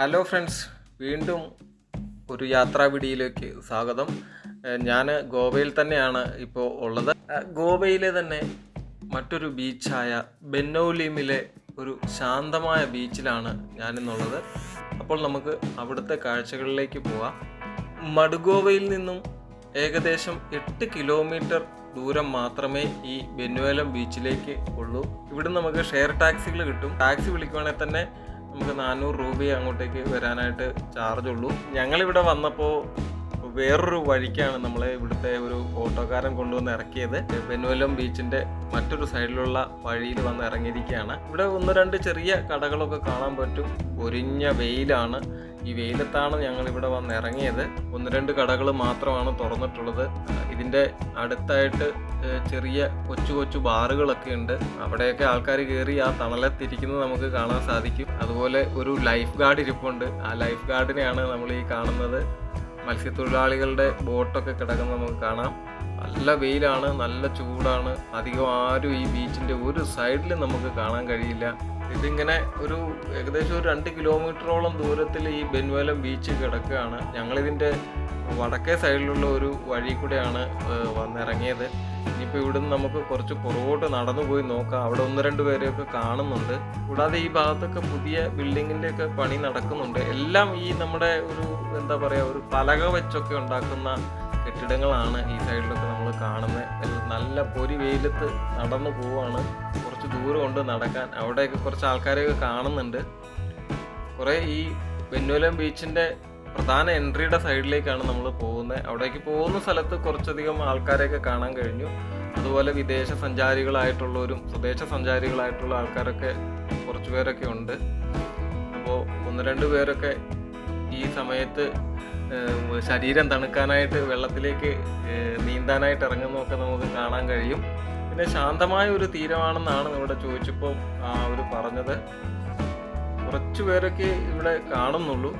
Hello friends വീണ്ടും ഒരു യാത്രാ വീഡിയോയിലേക്ക് സ്വാഗതം ഞാൻ ഗോവയിൽ തന്നെയാണ് ഇപ്പോൾ ഉള്ളത്. ഗോവയിലെ തന്നെ മറ്റൊരു ബീച്ചായ ബെന്നോലിമിലെ ഒരു ശാന്തമായ ബീച്ചിലാണ് ഞാനിന്നുള്ളത്. അപ്പോൾ നമുക്ക് അവിടുത്തെ കാഴ്ചകളിലേക്ക് പോവാം. മടുഗോവയിൽ നിന്നും ഏകദേശം എട്ട് കിലോമീറ്റർ ദൂരം മാത്രമേ ഈ ബെന്നുവേലം ബീച്ചിലേക്ക് ഉള്ളൂ. ഇവിടെ നമുക്ക് ഷെയർ ടാക്സികൾ കിട്ടും. ടാക്സി വിളിക്കുവാണെങ്കിൽ തന്നെ നമുക്ക് നാനൂറ് രൂപയെ അങ്ങോട്ടേക്ക് വരാനായിട്ട് ചാർജ് ഉള്ളൂ. ഞങ്ങളിവിടെ വന്നപ്പോൾ വേറൊരു വഴിക്കാണ് നമ്മളെ ഇവിടുത്തെ ഒരു ഓട്ടോക്കാരൻ കൊണ്ടുവന്ന് ഇറക്കിയത്. ബെന്നുവല്ലം ബീച്ചിന്റെ മറ്റൊരു സൈഡിലുള്ള വഴിയിൽ വന്ന് ഇറങ്ങിയിരിക്കുകയാണ്. ഇവിടെ ഒന്ന് രണ്ട് ചെറിയ കടകളൊക്കെ കാണാൻ പറ്റും. ഒരിഞ്ഞ വെയിലാണ്. ഈ വെയിലത്താണ് ഞങ്ങൾ ഇവിടെ വന്ന് ഇറങ്ങിയത്. ഒന്ന് രണ്ട് കടകൾ മാത്രമാണ് തുറന്നിട്ടുള്ളത്. ഇതിന്റെ അടുത്തായിട്ട് ചെറിയ കൊച്ചു കൊച്ചു ബാറുകളൊക്കെ ഉണ്ട്. അവിടെയൊക്കെ ആൾക്കാർ കയറി ആ തണലത്തിരിക്കുന്നത് നമുക്ക് കാണാൻ സാധിക്കും. അതുപോലെ ഒരു ലൈഫ് ഗാർഡ് ഇരിപ്പുണ്ട്. ആ ലൈഫ് ഗാർഡിനെയാണ് നമ്മൾ ഈ കാണുന്നത്. മത്സ്യത്തൊഴിലാളികളുടെ ബോട്ടൊക്കെ കിടക്കുന്നത് നമുക്ക് കാണാം. നല്ല വെയിലാണ് നല്ല ചൂടാണ്. അധികം ആരും ഈ ബീച്ചിന്റെ ഒരു സൈഡിലും നമുക്ക് കാണാൻ കഴിയില്ല. ഇതിങ്ങനെ ഒരു ഏകദേശം ഒരു രണ്ട് കിലോമീറ്ററോളം ദൂരത്തിൽ ഈ ബെൻവേലം ബീച്ച് കിടക്കുകയാണ്. ഞങ്ങളിതിന്റെ വടക്കേ സൈഡിലുള്ള ഒരു വഴി കൂടെയാണ് വന്നിറങ്ങിയത്. ഇനിയിപ്പോൾ ഇവിടുന്ന് നമുക്ക് കുറച്ച് പുറകോട്ട് നടന്നു പോയി നോക്കാം. അവിടെ ഒന്ന് രണ്ട് പേരെയൊക്കെ കാണുന്നുണ്ട്. കൂടാതെ ഈ ഭാഗത്തൊക്കെ പുതിയ ബിൽഡിങ്ങിന്റെ ഒക്കെ പണി നടക്കുന്നുണ്ട്. എല്ലാം ഈ നമ്മുടെ ഒരു എന്താ പറയുക ഒരു പലക വെച്ചൊക്കെ ഉണ്ടാക്കുന്ന കെട്ടിടങ്ങളാണ് ഈ സൈഡിലൊക്കെ നമ്മൾ കാണുന്നത് നല്ല പൊരി വെയിലത്ത് നടന്നു പോവാണ്. കുറച്ച് ദൂരമുണ്ട് നടക്കാൻ. അവിടെയൊക്കെ കുറച്ച് ആൾക്കാരെയൊക്കെ കാണുന്നുണ്ട്. കുറേ ഈ വെന്നൂലം ബീച്ചിന്റെ പ്രധാന എൻട്രിയുടെ സൈഡിലേക്കാണ് നമ്മൾ പോകുന്നത് അവിടേക്ക് പോകുന്ന സ്ഥലത്ത് കുറച്ചധികം ആൾക്കാരെയൊക്കെ കാണാൻ കഴിഞ്ഞു. അതുപോലെ വിദേശ സഞ്ചാരികളായിട്ടുള്ളവരും സ്വദേശ സഞ്ചാരികളായിട്ടുള്ള ആൾക്കാരൊക്കെ കുറച്ച് പേരൊക്കെ ഉണ്ട്. അപ്പോൾ ഒന്ന് രണ്ട് പേരൊക്കെ ഈ സമയത്ത് ശരീരം തണുക്കാനായിട്ട് വെള്ളത്തിലേക്ക് നീന്താനായിട്ട് ഇറങ്ങുന്നതൊക്കെ നമുക്ക് കാണാൻ കഴിയും. പിന്നെ ശാന്തമായ ഒരു തീരമാണെന്നാണ് ഇവിടെ ചോദിച്ചപ്പോൾ അവർ പറഞ്ഞത്. കുറച്ചു പേരൊക്കെ ഇവിടെ കാണുന്നുള്ളൂ.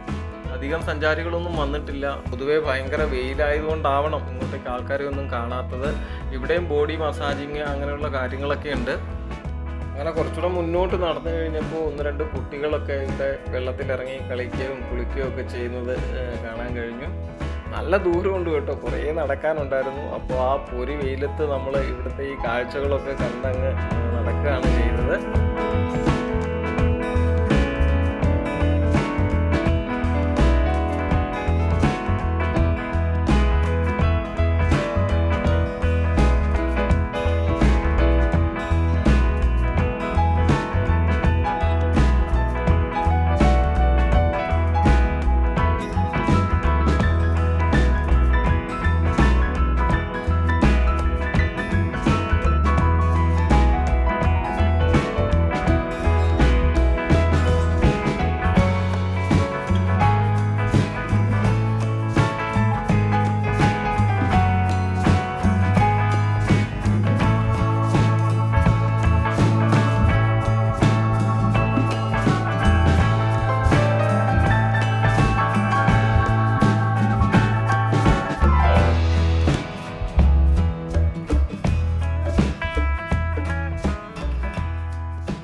അധികം സഞ്ചാരികളൊന്നും വന്നിട്ടില്ല. പൊതുവെ ഭയങ്കര വെയിലായതുകൊണ്ടാവണം ഇങ്ങോട്ടേക്ക് ആൾക്കാരെ ഒന്നും കാണാത്തത്. ഇവിടെയും ബോഡി മസാജിങ് അങ്ങനെയുള്ള കാര്യങ്ങളൊക്കെ ഉണ്ട്. അങ്ങനെ കുറച്ചുകൂടെ മുന്നോട്ട് നടന്നു കഴിഞ്ഞപ്പോൾ ഒന്ന് രണ്ട് കുട്ടികളൊക്കെ ഇവിടെ വെള്ളത്തിലിറങ്ങി കളിക്കുകയും കുളിക്കുകയും ഒക്കെ ചെയ്യുന്നത് കാണാൻ കഴിഞ്ഞു. നല്ല ദൂരമുണ്ട് കേട്ടോ. കുറേ നടക്കാനുണ്ടായിരുന്നു. അപ്പോൾ ആ പൊരി വെയിലത്ത് നമ്മൾ ഇവിടുത്തെ ഈ കാഴ്ചകളൊക്കെ കണ്ടങ്ങ് നടക്കുകയാണ് ചെയ്തത്.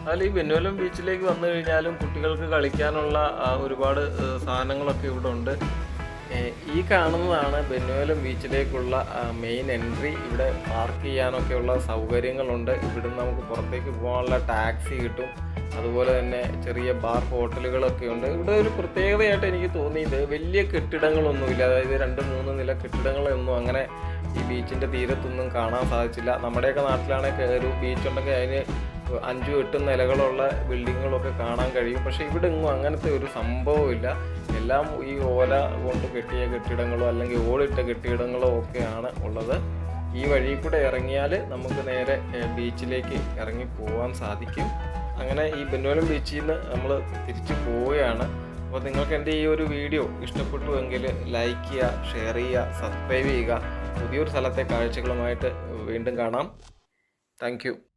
അതിൽ ഈ വെന്നുവലം ബീച്ചിലേക്ക് വന്നു കഴിഞ്ഞാലും കുട്ടികൾക്ക് കളിക്കാനുള്ള ഒരുപാട് സാധനങ്ങളൊക്കെ ഇവിടെ ഉണ്ട് ഈ കാണുന്നതാണ് ബെന്നുവലം ബീച്ചിലേക്കുള്ള മെയിൻ എൻട്രി. ഇവിടെ പാർക്ക് ചെയ്യാനൊക്കെയുള്ള സൗകര്യങ്ങളുണ്ട്. ഇവിടുന്ന് നമുക്ക് പുറത്തേക്ക് പോകാനുള്ള ടാക്സി കിട്ടും. അതുപോലെ തന്നെ ചെറിയ ബാർ ഹോട്ടലുകളൊക്കെ ഉണ്ട്. ഇവിടെ ഒരു പ്രത്യേകതയായിട്ട് എനിക്ക് തോന്നിയത് വലിയ കെട്ടിടങ്ങളൊന്നുമില്ല. അതായത് രണ്ട് മൂന്ന് നില കെട്ടിടങ്ങളൊന്നും അങ്ങനെ ഈ ബീച്ചിന്റെ തീരത്തൊന്നും കാണാൻ സാധിച്ചില്ല. നമ്മുടെയൊക്കെ നാട്ടിലാണെങ്കിൽ ഒരു ബീച്ചുണ്ടെങ്കിൽ അതിന് അഞ്ചും എട്ടും നിലകളുള്ള ബിൽഡിങ്ങുകളൊക്കെ കാണാൻ കഴിയും. പക്ഷേ ഇവിടെ എങ്ങും അങ്ങനത്തെ ഒരു സംഭവമില്ല. എല്ലാം ഈ ഓല കൊണ്ട് കെട്ടിയ കെട്ടിടങ്ങളോ അല്ലെങ്കിൽ ഓളിട്ട കെട്ടിടങ്ങളോ ഒക്കെയാണ് ഉള്ളത്. ഈ വഴി കൂടെ ഇറങ്ങിയാൽ നമുക്ക് നേരെ ബീച്ചിലേക്ക് ഇറങ്ങി പോകാൻ സാധിക്കും. അങ്ങനെ ഈ ബെന്നോലം ബീച്ചിൽ നിന്ന് നമ്മൾ തിരിച്ചു പോവുകയാണ്. അപ്പോൾ നിങ്ങൾക്ക് എന്റെ ഈ ഒരു വീഡിയോ ഇഷ്ടപ്പെട്ടു എങ്കിൽ ലൈക്ക് ചെയ്യുക ഷെയർ ചെയ്യുക സബ്സ്ക്രൈബ് ചെയ്യുക. പുതിയൊരു സ്ഥലത്തെ കാഴ്ചകളുമായിട്ട് വീണ്ടും കാണാം. താങ്ക്